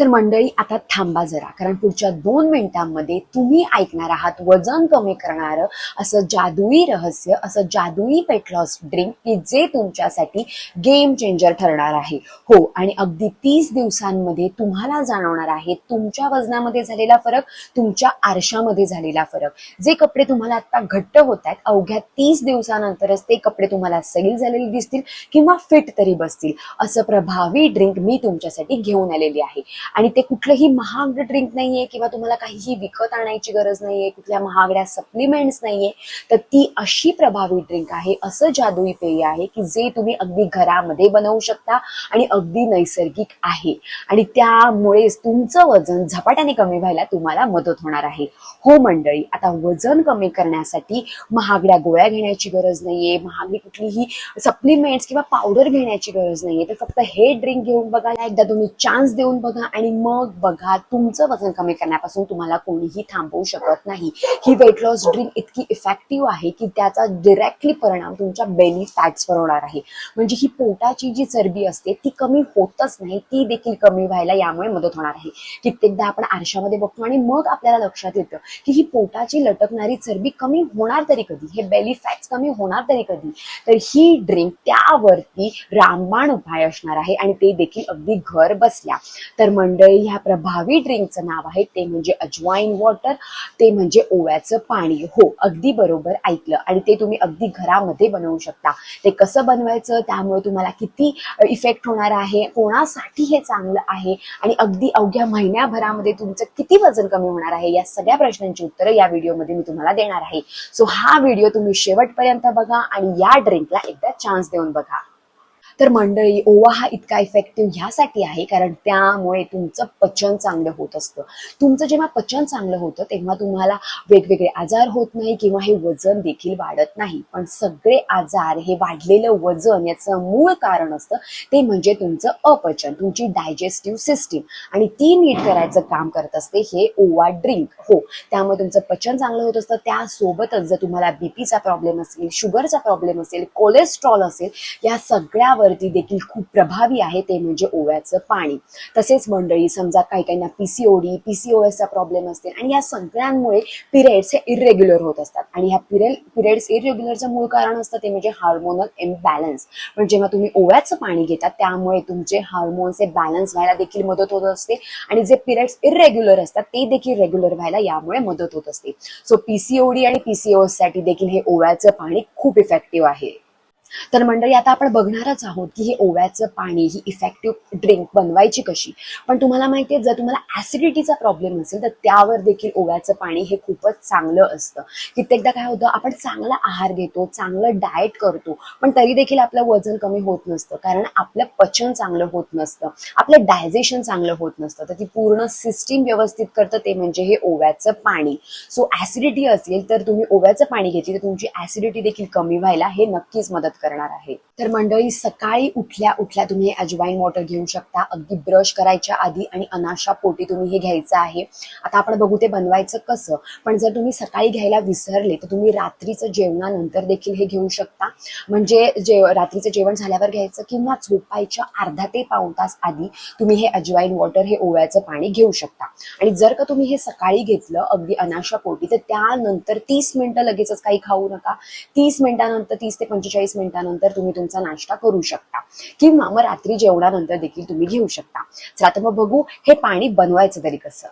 तर मंडळी आता थांबा जरा कारण पुढच्या दोन मिनिटांमध्ये तुम्ही ऐकणार आहात वजन कमी करणारं असं जादुई रहस्य असं जादुई पेटलॉस ड्रिंक की जे तुमच्यासाठी गेम चेंजर ठरणार आहे. हो आणि अगदी तीस दिवसांमध्ये तुम्हाला जाणवणार आहे तुमच्या वजनामध्ये झालेला फरक तुमच्या आरशामध्ये झालेला फरक. जे कपडे तुम्हाला आता घट्ट होत आहेत अवघ्या तीस दिवसानंतरच ते कपडे तुम्हाला सैल झालेले दिसतील किंवा फिट तरी बसतील. असं प्रभावी ड्रिंक मी तुमच्यासाठी घेऊन आलेली आहे. आणि ते कुठलंही महाग ड्रिंक नाहीये किंवा तुम्हाला काहीही विकत आणायची गरज नाहीये कुठल्या महागड्या सप्लिमेंट्स नाहीये तर ती अशी प्रभावी ड्रिंक आहे असं जादुई पेय आहे की जे तुम्ही अगदी घरामध्ये बनवू शकता आणि अगदी नैसर्गिक आहे. आणि त्यामुळेच तुमचं वजन झपाट्याने कमी व्हायला तुम्हाला मदत होणार आहे. हो मंडळी आता वजन कमी करण्यासाठी महागड्या गोळ्या घेण्याची गरज नाहीये महागडी कुठलीही सप्लिमेंट्स किंवा पावडर घेण्याची गरज नाहीये तर फक्त हे ड्रिंक घेऊन बघा. एकदा तुम्ही चान्स देऊन बघा आणि मग बघा तुमचं वजन कमी करण्यापासून तुम्हाला कोणीही थांबवू शकत नाही. ही वेट लॉस ड्रिंक इतकी इफेक्टिव्ह आहे की त्याचा डिरेक्टली परिणाम तुमच्या बेली फॅट्सवर होणार आहे. म्हणजे ही पोटाची जी चरबी असते ती कमी होतच नाही ती देखील कमी व्हायला यामुळे मदत होणार आहे. कित्येकदा आपण आरशामध्ये बघतो आणि मग आपल्याला लक्षात येतं की ही पोटाची लटकणारी चरबी कमी होणार तरी कधी हे बेली फॅट्स कमी होणार तरी कधी. तर ही ड्रिंक त्यावरती रामबाण उपाय असणार आहे आणि ते देखील अगदी घर बसल्या. तर मंडळी ह्या प्रभावी ड्रिंकचं नाव आहे ते म्हणजे अजवाईन वॉटर ते म्हणजे ओव्याचं पाणी. हो अगदी बरोबर ऐकलं. आणि ते तुम्ही अगदी घरामध्ये बनवू शकता. ते कसं बनवायचं त्यामुळे तुम्हाला किती इफेक्ट होणार आहे कोणासाठी हे चांगलं आहे आणि अगदी अवघ्या महिन्याभरामध्ये तुमचं किती वजन कमी होणार आहे या सगळ्या प्रश्नांची उत्तरं या व्हिडिओमध्ये मी तुम्हाला देणार आहे. सो हा व्हिडिओ तुम्ही शेवटपर्यंत बघा आणि या ड्रिंकला एकदा चान्स देऊन बघा. तर मंडळी ओवा हा इतका इफेक्टिव्ह ह्यासाठी आहे कारण त्यामुळे तुमचं पचन चांगलं होत असतं. तुमचं जेव्हा पचन चांगलं होतं तेव्हा तुम्हाला वेगवेगळे आजार होत नाही किंवा हे वजन देखील वाढत नाही. पण सगळे आजार हे वाढलेलं वजन याचं मूळ कारण असतं ते म्हणजे तुमचं अपचन तुमची डायजेस्टिव्ह सिस्टीम आणि ती नीट करायचं काम करत असते हे ओवा ड्रिंक हो त्यामुळे तुमचं पचन चांगलं होत असतं. त्यासोबतच जर तुम्हाला बीपीचा प्रॉब्लेम असेल शुगरचा प्रॉब्लेम असेल कोलेस्ट्रॉल असेल या सगळ्यावर वरती देखील खूप प्रभावी आहे ते म्हणजे ओव्याचं पाणी. तसेच मंडळी समजा काही काहींना पीसीओडी पीसीओएसचा प्रॉब्लेम असते आणि या सगळ्यांमुळे पिरियड्स हे इरेग्युलर होत असतात. आणि ह्या पिरियड पिरियड्स इरेग्युलरचं मूळ कारण असतं ते म्हणजे हार्मोनल इम्बॅलन्स पण जेव्हा तुम्ही ओव्याचं पाणी घेता त्यामुळे तुमचे हार्मोन्स हे बॅलन्स व्हायला देखील मदत होत असते. आणि जे पिरियड्स इरेग्युलर असतात ते देखील रेग्युलर व्हायला यामुळे मदत होत असते. सो पीसीओडी आणि पीसीओएससाठी देखील हे ओव्याचं पाणी खूप इफेक्टिव्ह आहे. तर मंडळी आता आपण बघणारच आहोत की हे ओव्याचं पाणी ही इफेक्टिव्ह ड्रिंक बनवायची कशी? पण तुम्हाला माहिती आहे जर तुम्हाला ऍसिडिटीचा प्रॉब्लेम असेल तर त्यावर देखील ओव्याचं पाणी हे खूपच चांगलं असतं. कित्येकदा काय होतं आपण चांगला आहार घेतो चांगलं डाएट करतो पण तरी देखील आपलं वजन कमी होत नसतं कारण आपलं पचन चांगलं होत नसतं आपलं डायजेशन चांगलं होत नसतं. तर ती पूर्ण सिस्टीम व्यवस्थित करतं ते म्हणजे हे ओव्याचं पाणी. सो ऍसिडिटी असेल तर तुम्ही ओव्याचं पाणी घेतली तर तुमची ऍसिडिटी देखील कमी व्हायला हे नक्कीच मदत करणार आहे. तर मंडळी सकाळी उठल्या उठल्या तुम्ही अजवाईन वॉटर घेऊ शकता. अगदी ब्रश करायच्या आधी आणि अनाशा पोटी तुम्ही हे घ्यायचं आहे. आता आपण बघू ते बनवायचं कसं. पण जर तुम्ही सकाळी घ्यायला विसरले तर तुम्ही रात्रीचं जेवणानंतर देखील हे घेऊ शकता. म्हणजे जे रात्रीचं जेवण झाल्यावर घ्यायचं किंवा झोपायच्या अर्धा ते पाऊण तास आधी तुम्ही हे अजवाईन वॉटर हे ओव्याचं पाणी घेऊ शकता. आणि जर का तुम्ही हे सकाळी घेतलं अगदी अनाशा पोटी तर त्यानंतर तीस मिनिटं लगेचच काही खाऊ नका. तीस मिनिटानंतर तीस ते पंचेचाळीस मिनिटानंतर तुम्ही तुमचा नाश्ता करू शकता. किंवा मग रात्री जेवणानंतर देखील तुम्ही घेऊ शकता. चला तर मग बघू हे पाणी बनवायचं तरी कसं.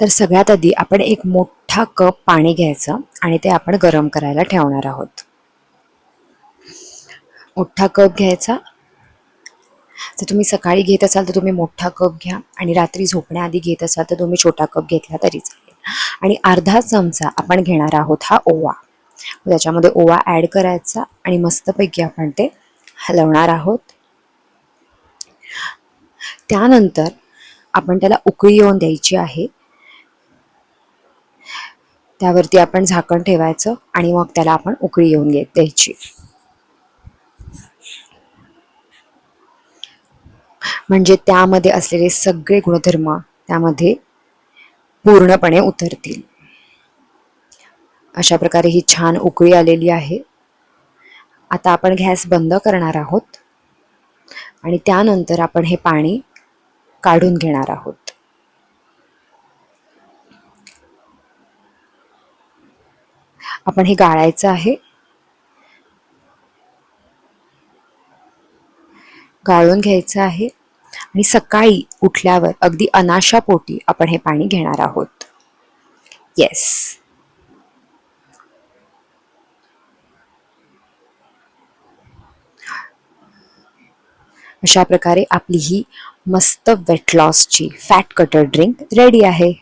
तर सगळ्यात आधी आपण एक मोठा कप पाणी घ्यायचं आणि ते आपण गरम करायला ठेवणार आहोत. मोठा कप घ्यायचा. जर तुम्ही सकाळी घेत असाल तर तुम्ही मोठा कप घ्या आणि रात्री झोपण्याआधी घेत असाल तर तुम्ही छोटा कप घेतला तरी चालेल. आणि अर्धा चमचा आपण घेणार आहोत हा ओवा. त्याच्यामध्ये ओवा ॲड करायचा आणि मस्तपैकी आपण ते हलवणार आहोत. त्यानंतर आपण त्याला उकळी येऊन द्यायची आहे. त्यावरती आपण झाकण ठेवायचं आणि मग त्याला आपण उकळी येऊन द्यायची. म्हणजे त्यामध्ये असलेले सगळे गुणधर्म त्यामध्ये पूर्णपणे उतरतील. अशा प्रकारे ही छान उकळी आलेली आहे. आता आपण गॅस बंद करणार आहोत. आणि त्यानंतर आपण हे पाणी काढून घेणार आहोत. आपण हे गाळायचं आहे. गाळून घ्यायचं आहे. आणि सकाळी उठल्यावर अगदी अनाशा पोटी आपण हे पाणी घेणार आहोत. येस अशा प्रकारे आपली ही मस्त वेट लॉसची फॅट कटर ड्रिंक रेडी आहे.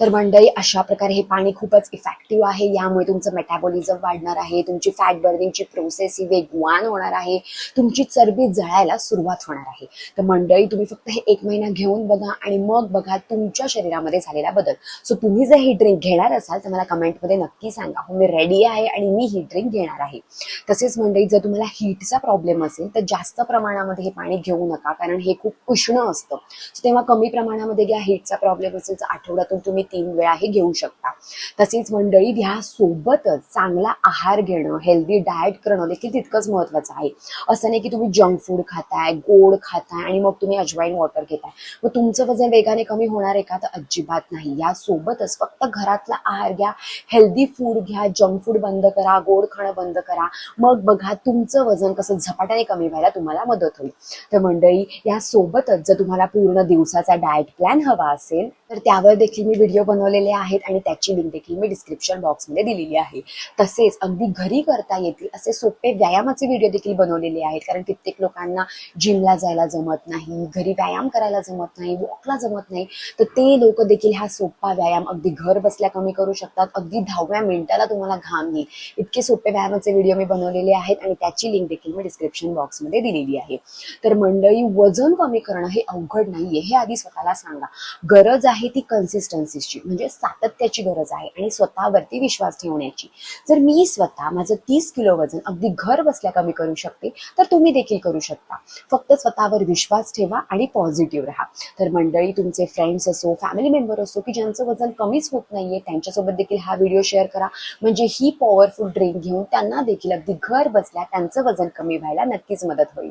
तर मंडळी अशा प्रकारे हे पाणी खूपच इफेक्टिव्ह आहे. यामुळे तुमचं मेटाबॉलिझम वाढणार आहे तुमची फॅट बर्निंगची प्रोसेस ही वेगवान होणार आहे तुमची चरबी जळायला सुरुवात होणार आहे. तर मंडळी तुम्ही फक्त हे एक महिना घेऊन बघा आणि मग बघा तुमच्या शरीरामध्ये झालेला बदल. सो तुम्ही जर ही ड्रिंक घेणार असाल तर मला कमेंटमध्ये नक्की सांगा. हो मी रेडी आहे आणि मी ही ड्रिंक घेणार आहे. तसेच मंडळी जर तुम्हाला हीटचा प्रॉब्लेम असेल तर जास्त प्रमाणामध्ये हे पाणी घेऊ नका कारण हे खूप उष्ण असतं. तेव्हा कमी प्रमाणामध्ये घ्या. हीटचा प्रॉब्लेम असेल तर आठवड्यातून तुम्ही तीन वेळा हे घेऊ शकता. तसेच मंडळी ह्या सोबतच चांगला आहार घेणं हेल्दी डाएट करणं देखील तितकंच महत्वाचं आहे. असं नाही की तुम्ही जंक फूड खाताय गोड खाताय आणि मग तुम्ही अजवाईन वॉटर घेताय. मग तुमचं वजन वेगाने कमी होणार आहे का? तर अजिबात नाही. यासोबतच फक्त घरातला आहार घ्या हेल्दी फूड घ्या जंक फूड बंद करा गोड खाणं बंद करा. मग बघा तुमचं वजन कसं झपाट्याने कमी व्हायला तुम्हाला मदत होईल. तर मंडळी यासोबतच जर तुम्हाला पूर्ण दिवसाचा डाएट प्लॅन हवा असेल तर त्यावर देखील मी व्हिडिओ बनवलेले आहेत आणि त्याची लिंक देखील मी डिस्क्रिप्शन बॉक्समध्ये दिलेली आहे. तसेच अगदी घरी करता येतील असे सोपे व्यायामाचे व्हिडिओ देखील बनवलेले आहेत. कारण कित्येक लोकांना जिमला जायला जमत नाही घरी व्यायाम करायला जमत नाही वॉकला जमत नाही तर ते लोक देखील हा सोपा व्यायाम अगदी घर बसल्या कमी करू शकतात. अगदी दहाव्या मिनिटाला तुम्हाला घाम येईल. इतके सोपे व्यायामाचे व्हिडिओ मी बनवलेले आहेत आणि त्याची लिंक देखील मी डिस्क्रिप्शन बॉक्समध्ये दिलेली आहे. तर मंडळी वजन कमी करणं हे अवघड नाहीये हे आधी स्वतःला सांगा. गरज आहे ती प्रॅक्टिसची म्हणजे सातत्याची गरज आहे आणि स्वतःवरती विश्वास ठेवण्याची. जर मी स्वतः माझं तीस किलो वजन अगदी घर बसल्या कमी करू शकते तर तुम्ही देखील करू शकता. फक्त स्वतःवर विश्वास ठेवा आणि पॉझिटिव्ह राहा. तर मंडळी तुमचे फ्रेंड्स असो फॅमिली मेंबर असो की ज्यांचं वजन कमीच होत नाहीये त्यांच्यासोबत देखील हा व्हिडिओ शेअर करा. म्हणजे ही पॉवरफुल ड्रिंक घेऊन त्यांना देखील अगदी घर बसल्या त्यांचं वजन कमी व्हायला नक्कीच मदत होईल.